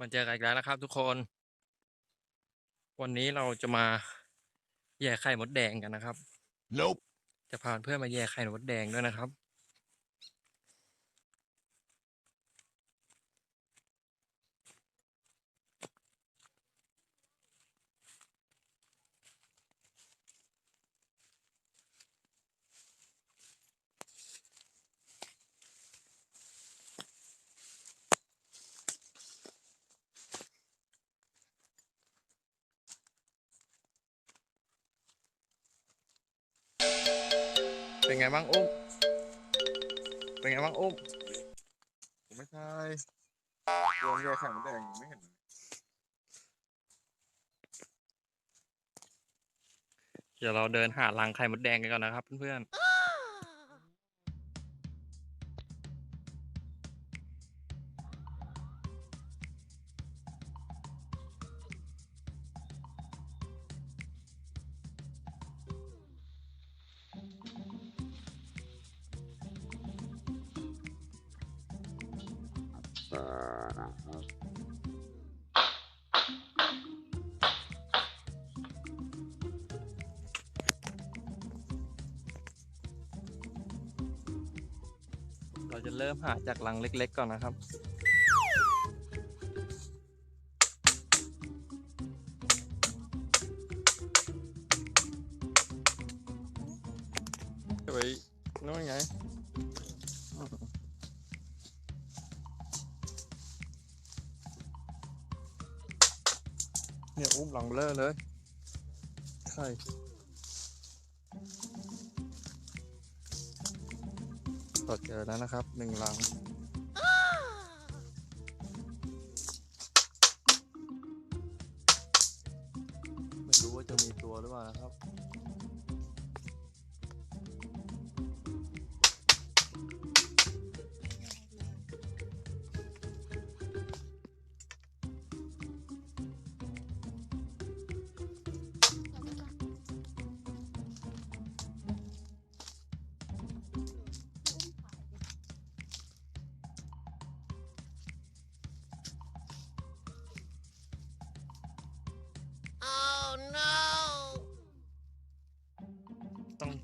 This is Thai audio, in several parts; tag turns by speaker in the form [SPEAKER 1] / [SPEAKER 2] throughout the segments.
[SPEAKER 1] มาเจอกันอีกแล้วนะครับทุกคน วันนี้เราจะมาแย่ไข่มดแดงกันนะครับ
[SPEAKER 2] Nope.
[SPEAKER 1] จะพาเพื่อนมาแย่ไข่มดแดงด้วยนะครับ ไงบ้างอุ้ม เป็นไงบ้างอุ้ม
[SPEAKER 2] ผมไม่ใช่โยนแย่ไข่มดแดงไม่เห็น
[SPEAKER 1] เดี๋ยวเราเดินหารังไข่มดแดงกันก่อนนะครับเพื่อนๆ เราจะเริ่มหาจากรังเล็ก ๆ ก่อนนะครับจะไป เนี่ยอุ้มหลังเลอเลย ใช่ตัดเจอแล้วนะครับหนึ่งหลังไม่รู้ว่าจะมีตัวหรือเปล่านะครับ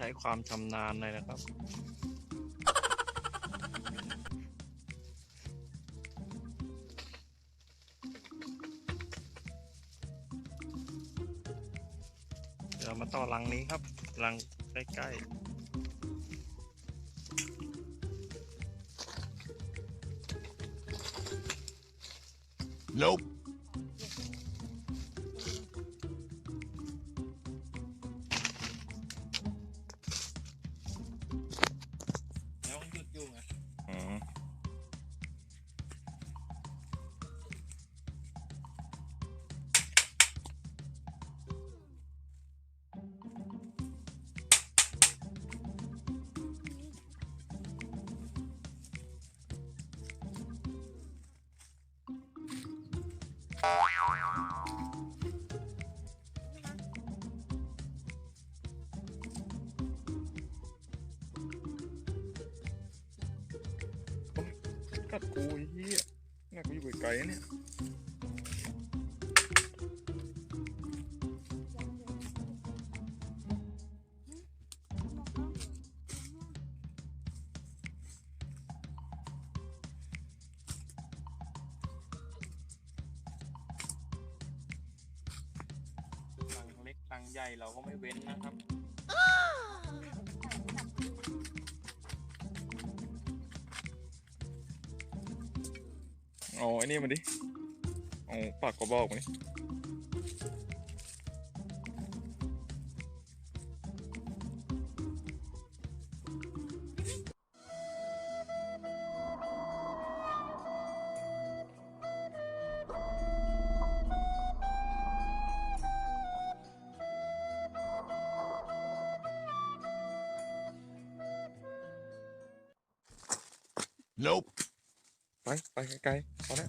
[SPEAKER 1] ใช้ความชำนาญเลยนะครับ เดี๋ยวมาต่อรังนี้ครับรังใกล้
[SPEAKER 2] Nope. กัดกูเหี้ยน่ากูอยู่ไกลๆเนี่ย
[SPEAKER 1] ใหญ่เราก็ไม่เว้นนะครับ
[SPEAKER 2] เอาไอ้นี่มาดิเอาปากกระบอกมาดิ Nope. ไป ไปไกลๆพอแล้ว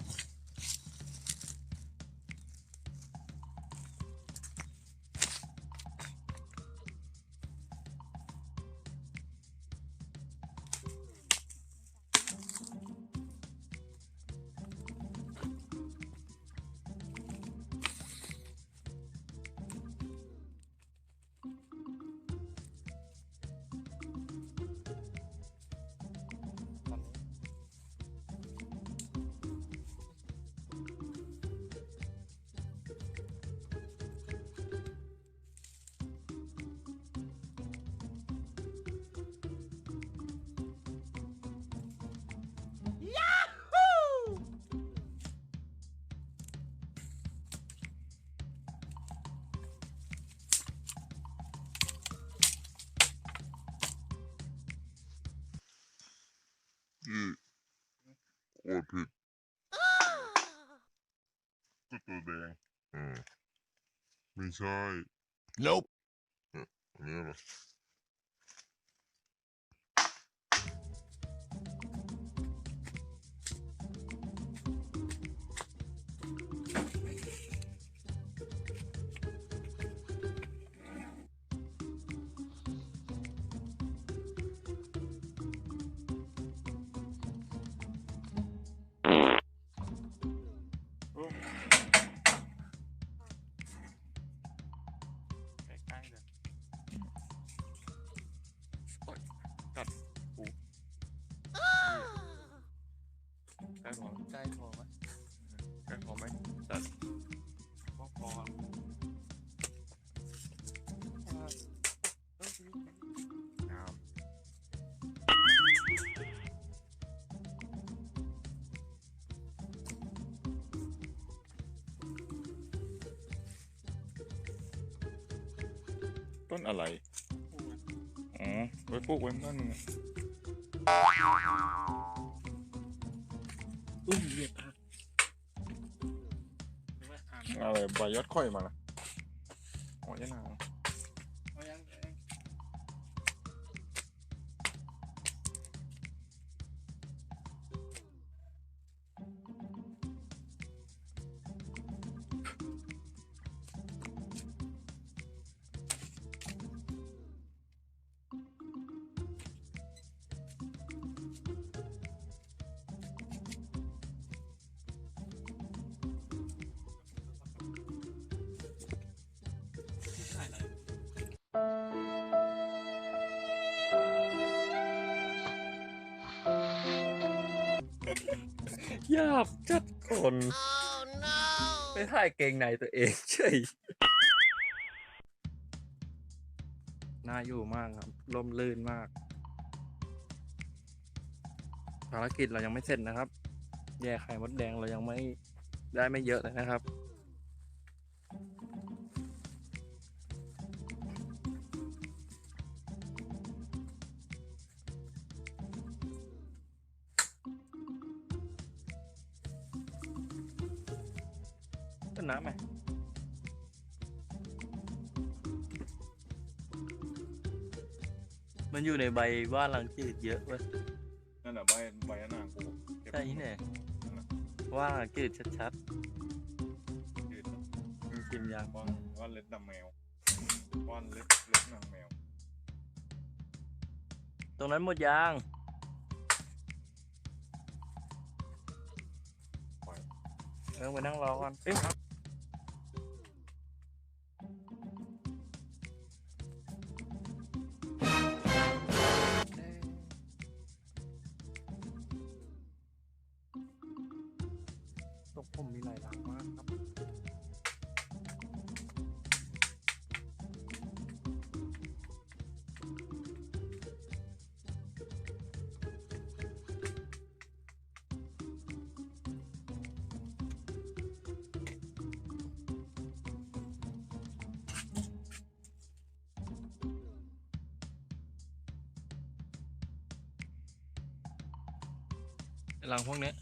[SPEAKER 3] ก็ตัวแดงอืมไม่ใช่ nope อันนี้เหรอ
[SPEAKER 2] นอะไร อ๋อ ไว้ปลูกไว้มั่นงอะ
[SPEAKER 1] อุ้ยเหยียบอะ
[SPEAKER 2] อะไรใบยอดค่อยมาละอ๋อยะนาง
[SPEAKER 1] เอา หยาบจัดคนไปถ่ายเกงในตัวเองเฉยน่าอยู่มากครับลมลื่นมาก ภารกิจเรายังไม่เสร็จนะครับ แย่ไข่มดแดงเรายังไม่ได้ไม่เยอะเลยนะครับ ต้นน้ำไหมมันอยู่ในใบว่านลังจืดเยอะเว้ย
[SPEAKER 2] นั่นแหละใบใบยะนางกูเก็บ
[SPEAKER 1] ใช่เนี่ยว่านลังจืดชัด
[SPEAKER 2] ยืด
[SPEAKER 1] ๆมันกินยาง
[SPEAKER 2] ว่านว่านเล็ดดำแมวว่านเล็ดเล็ดนางแมว
[SPEAKER 1] ตรงนั้นหมดยางเออไปนั่งรอก่อนเอ้ย หลังพวกเนี้ย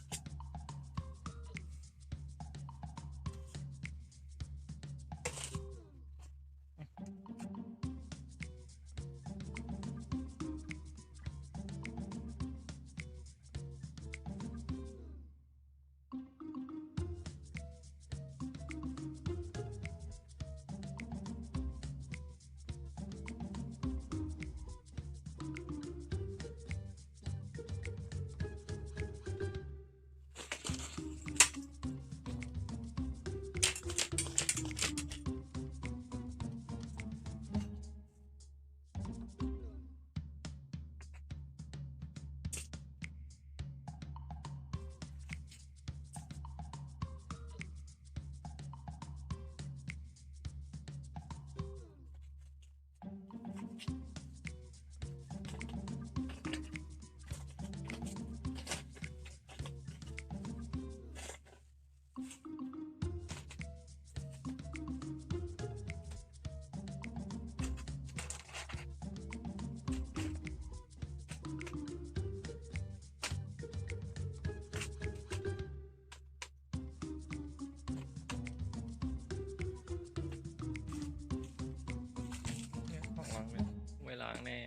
[SPEAKER 1] แน่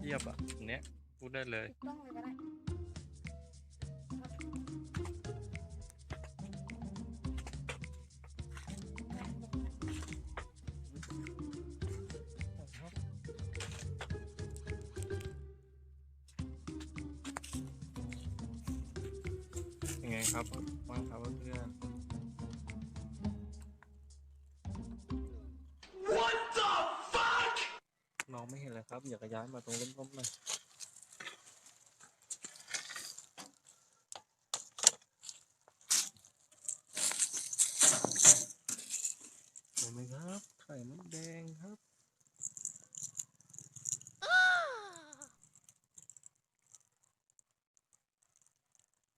[SPEAKER 1] เยียบอะอันเนี้ยพูดได้เลย
[SPEAKER 4] ถูกต้องเลยก็ได้
[SPEAKER 1] ครับว่างครับเพื่อนมองไม่เห็นเลยครับ อยากจะย้ายมาตรงร่มๆหน่อยเห็นไหมครับ ไข่มดแดงครับ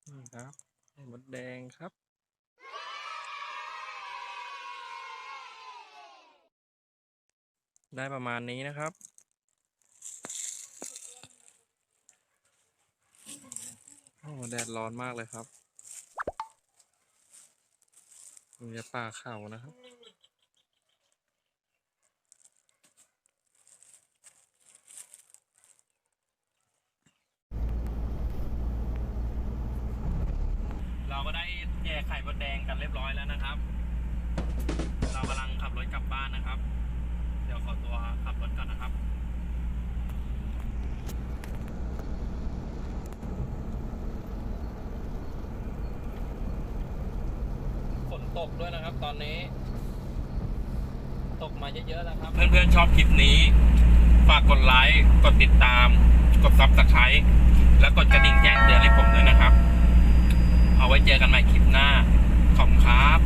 [SPEAKER 1] นี่ครับ ไข่มดแดงครับ ได้ประมาณนี้นะครับ โอ้แดดร้อนมากเลยครับมีป่าเขานะครับ เราก็ได้แย่ไข่มดแดงกันเรียบร้อยแล้วนะครับ เรากำลังขับรถกลับบ้านนะครับ เดี๋ยวขอตัวขับรถก่อนนะครับฝนตกด้วยนะครับตอนนี้ ตกมาเยอะๆนะครับ เพื่อนๆชอบคลิปนี้ ฝากกดไลค์ กดติดตาม กดซับสไครต์และกดกระดิ่งแจ้งเตือนให้ผมด้วยนะครับ เอาไว้เจอกันใหม่คลิปหน้า ขอบคุณครับ